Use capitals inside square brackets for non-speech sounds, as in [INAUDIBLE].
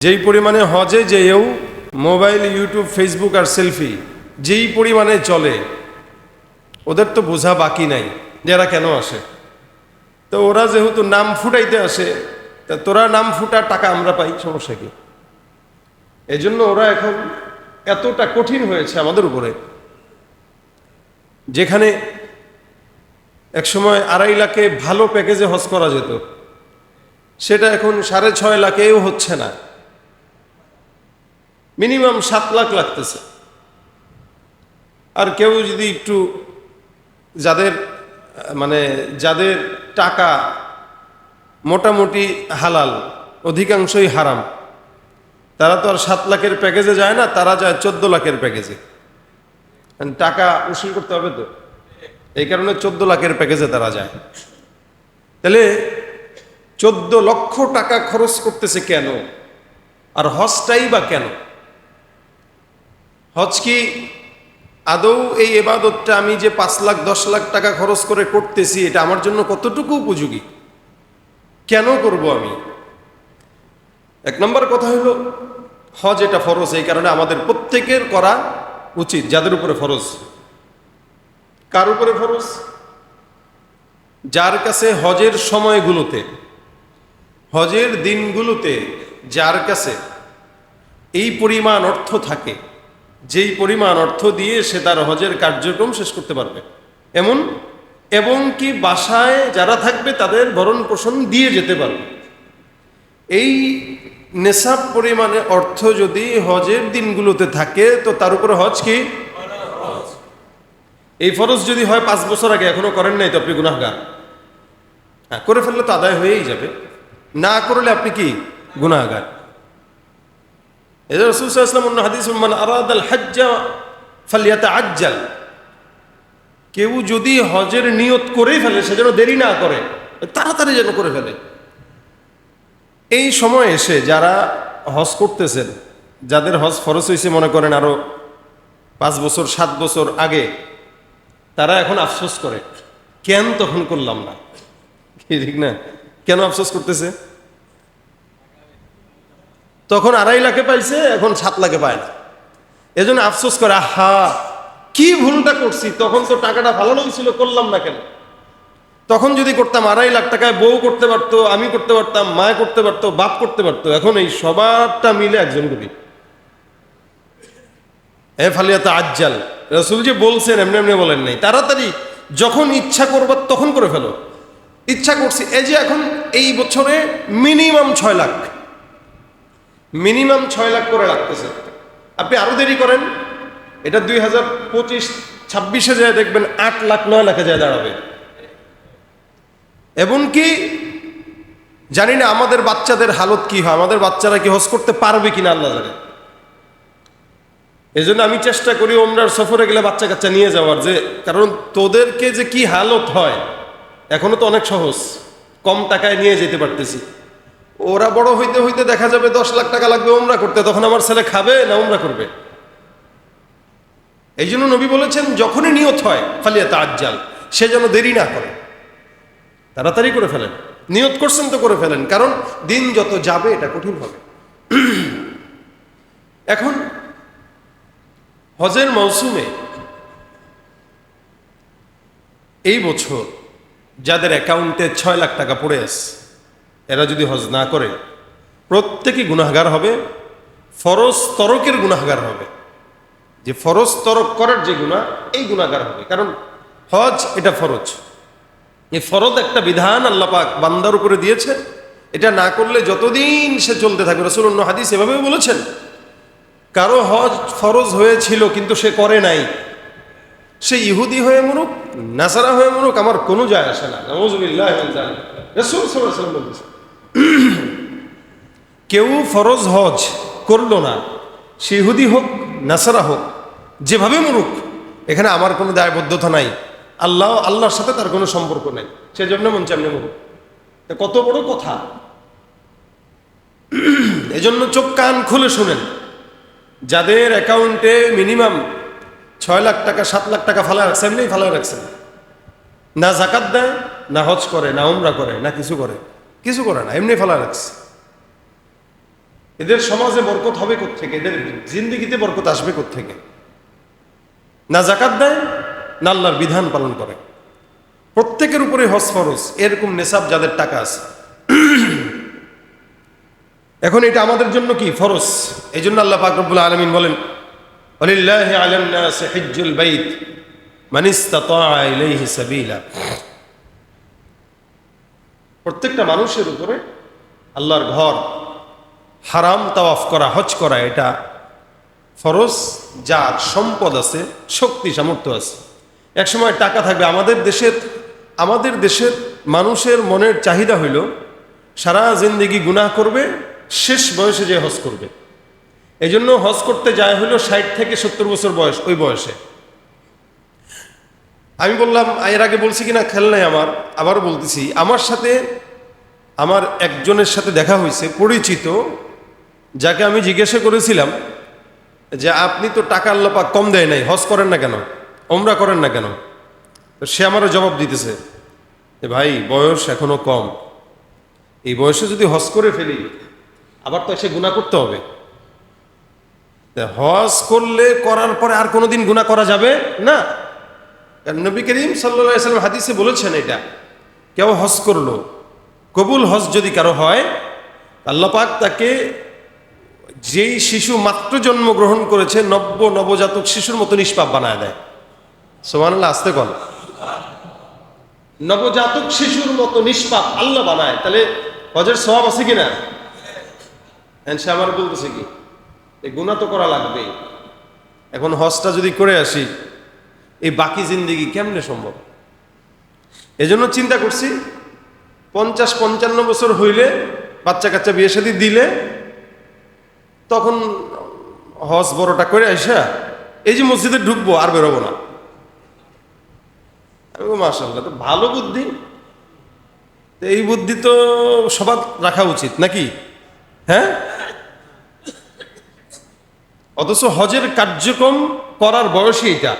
যেই পরিমাণে হজে যেও মোবাইল, ইউটিউব, ফেসবুক আর সেলফি যেই পরিমাণে চলে, ওদের তো বোঝা বাকি নাই যে এরা কেন আসে। তো ওরা যেহেতু নাম ফুটাইতে আসে, তা তোরা নাম ফুটা টাকা আমরা পাই, সমস্যা কি? এই জন্য ওরা এখন এতটা কঠিন হয়েছে আমাদের উপরে। যেখানে একসময় আড়াই লাখে ভালো প্যাকেজে হজ করা যেত, সেটা এখন সাড়ে ছয় লাখেও হচ্ছে না। মিনিমাম সাত লাখ লাগতেছে। আর কেউ যদি একটু যাদের মানে যাদের টাকা মোটামুটি হালাল, অধিকাংশই হারাম, তারা তো আর সাত লাখের প্যাকেজে যায় না, তারা যায় চোদ্দ লাখের প্যাকেজে। টাকা উসুল করতে হবে তো। এই কারণে চোদ্দ লাখের প্যাকেজে তারা যায়। তাহলে চোদ্দ লক্ষ টাকা খরচ করতেছে কেন? আর হজটাই বা কেন? হজ কি? আদৌ এই এবাদতটা আমি যে পাঁচ লাখ, দশ লাখ টাকা খরচ করে করতেছি, এটা আমার জন্য কতটুকু উপযোগী? কেন করব আমি? এক নম্বর কথা হলো, হজ এটা ফরজ, এই কারণে আমাদের প্রত্যেকের করা উচিত, যাদের উপরে ফরজ। কার উপরে ফরজ? যার কাছে হজের সময়গুলোতে, হজের দিনগুলোতে, যার কাছে এই পরিমাণ অর্থ থাকে যেই পরিমাণ অর্থ দিয়ে সে তার হজের কার্যক্রম শেষ করতে পারবে। এমন? এবং কি বাসায় যারা থাকবে তাদের ভরণ পোষণ দিয়ে যেতে পারবে। এই নেশাব পরিমাণে অর্থ যদি হজের দিনগুলোতে থাকে, তো তার উপরে হজ কি? এই ফরজ যদি হয় পাঁচ বছর আগে, এখনও করেন নাই তো আপনি গুনাহগার? হ্যাঁ করে ফেললে তো আদায় হয়েই যাবে। না করলে আপনি কি? গুনাহগার। এদের রসুলাম অন্য হাদিস আরাদাল হজ্জা ফালিয়াতে আজ্জাল কেউ যদি হজের নিয়ত করেই ফেলে, সে যেন দেরি না করে, তাড়াতাড়ি যেন করে ফেলে। এই সময় এসে যারা হজ করতেছেন, যাদের হজ ফরজ হয়েছে মনে করেন আরও পাঁচ বছর, সাত বছর আগে, তারা এখন আফসোস করে, কেন তখন করলাম না? ঠিক না? কেন আফসোস করতেছে? তখন আড়াই লাখে পাইছে, এখন সাত লাখে পায় না। এজন্য আফসোস করে, আহা, কি ভুলটা করছি? তখন তো টাকাটা ভালো ছিল করলাম না কেন? তখন যদি করতাম, আড়াই লাখ টাকায় বউ করতে পারতো, আমি করতে পারতাম, মা করতে পারতো, বাপ করতে পারতো, এখন এই সবারটা মিলে একজন করি এ ফালিয়াতে আজ্জাল, রসুল যে বলছেন, এমনি এমনি বলেন নাই। তাড়াতাড়ি, যখন ইচ্ছা করবার তখন করে ফেলো। ইচ্ছা করছি, এই যে এখন এই বছরে মিনিমাম ছয় লাখ। মিনিমাম ছয় লাখ করে লাগতেছে। আপনি আরও দেরি করেন, এটা দুই হাজার পঁচিশ ছাব্বিশে যায় দেখবেন আট লাখ নয় লাখে যায় দাঁড়াবে। এমনকি জানি না আমাদের বাচ্চাদের হালত কি হয়, আমাদের বাচ্চারা কি হজ করতে পারবে কিনা আল্লাহ জানে। এই আমি চেষ্টা করি ওমরার সফরে গেলে বাচ্চা কাচ্চা নিয়ে যাওয়ার যে, কারণ তোদেরকে যে কি হালত হয়, এখনও তো অনেক সহজ, কম টাকায় নিয়ে যেতে পারতেছি। ওরা বড় হইতে হইতে দেখা যাবে দশ লাখ টাকা লাগবে ওমরা করতে, তখন আমার ছেলে খাবে না ওমরা করবে? এই জন্য নবী বলেছেন, যখনই নিয়ত হয়, ফালিয়া তা তাজ্জাল সে যেন দেরি না করে। তাড়াতাড়ি করে ফেলেন। নিয়ত করছেন তো করে ফেলেন, কারণ দিন যত যাবে, এটা কঠিন হবে। [CLEARS THROAT] এখন, হজের মৌসুমে এই বছর যাদের অ্যাকাউন্টে ছয় লাখ টাকা পড়ে আছে এরা যদি হজ না করে প্রত্যেকে গুনাহগার হবে, ফরজ তরকের গুনাহগার হবে। যে ফরজ তরক করার যে গুণা এই গুণাগার হবে। কারণ হজ এটা ফরজ। এই ফরজ একটা বিধান আল্লাহ পাক বান্দার উপরে দিয়েছে এটা না করলে যতদিন সে চলতে থাকবে রসুল অন্য হাদিস এভাবেও বলেছেন, কারও হজ ফরজ হয়েছিল কিন্তু সে করে নাই। সে ইহুদি হয়ে মরুক, নাসারা হয়ে মরুক, আমার কোনো যায় আসে না। রসুল বলেছেন। কেউ ফরজ হজ করল না, সে ইহুদি হোক, নাসারা হোক, যেভাবে মরুক, এখানে আমার কোনো দায়বদ্ধতা নাই। আল্লাহ, আল্লাহর সাথে তার কোনো সম্পর্ক নেই। সে জন্য মন চামনে মরুক কত বড় কথা। এজন্য চোখ, কান খুলে শুনেন। যাদের অ্যাকাউন্টে মিনিমাম ছয় লাখ টাকা, সাত লাখ টাকা ফালা রাখছে এমনি ফালা রাখছেন। না জাকাত দেয়, না হজ করে, না উমরা করে, না কিছু করে। কিছু করে না, এমনি ফালা রাখছে। এদের সমাজে বরকত হবে থেকে এদের জিন্দিগিতে বরকত আসবে থেকে না জাকাত দেয়, না আল্লাহর বিধান পালন করে। প্রত্যেকের উপরে হস ফরস এরকম নেশাব যাদের টাকা আছে। এখন এটা আমাদের জন্য কি? ফরস এই জন্য আল্লাহ পাক রব্বুল আলমিন বলেন প্রত্যেকটা মানুষের উপরে আল্লাহর ঘর হারাম তাওয়াফ করা, হজ করা, এটা ফরজ। যার সম্পদ আছে, শক্তি, সামর্থ্য আছে। একসময় টাকা থাকবে আমাদের দেশের আমাদের দেশের মানুষের মনের চাহিদা হইল, সারা জিন্দিগি গুনাহ করবে, শেষ বয়সে যে হজ করবে। এই জন্য হজ করতে যায় হলো ষাট থেকে সত্তর বছর বয়স, ওই বয়সে। আমি বললাম, এর আগে বলছি কিনা খেল নাই আমার, আবারও বলতেছি। আমার সাথে, আমার একজনের সাথে দেখা হয়েছে, পরিচিত যাকে আমি জিজ্ঞাসা করেছিলাম যে আপনি তো টাকা আল্লাপা কম দেয় নাই, হজ করেন না কেন? ওমরা করেন না কেন? সে আমারও জবাব দিতেছে, যে ভাই, বয়স এখনও কম। এই বয়সে যদি হজ করে ফেলি, আবার তো এসে গুণা করতে হবে। হজ করলে, করার পরে আর কোনোদিন গুণা করা যাবে না। নবী করিম সাল্লা সাল্লাম হাদিসে বলেছেন এটা। কেউ হজ করল, কবুল হজ যদি কারও হয় আল্লাহ পাক তাকে যেই শিশু মাত্র জন্মগ্রহণ করেছে, নব্য নবজাতক শিশুর মতো নিষ্পাপ বানায় দেয়। সোমান আল্লাহ আসতে কল নবজাতক শিশুর মতো নিষ্পাপ আল্লাহ বানায়। তাহলে হজের স্বভাব আছে কিনা সে আমার বলতেছে কি? এই গুণা তো করা লাগবে। এখন হজটা যদি করে আসি, এই বাকি জিন্দিগি কেমনে সম্ভব? এজন্য চিন্তা করছি, পঞ্চাশ পঞ্চান্ন বছর হইলে বাচ্চা কাচ্চা বিয়ে শাদী দিলে তখন হজ বড়টা করে আইসা এই যে মসজিদে ঢুকবো, আর বেরোবো না। মাসাল্লাহ তো ভালো বুদ্ধি। এই বুদ্ধি তো সবার রাখা উচিত, নাকি? হ্যাঁ? অথচ হজের কার্যক্রম করার বয়সই এটা।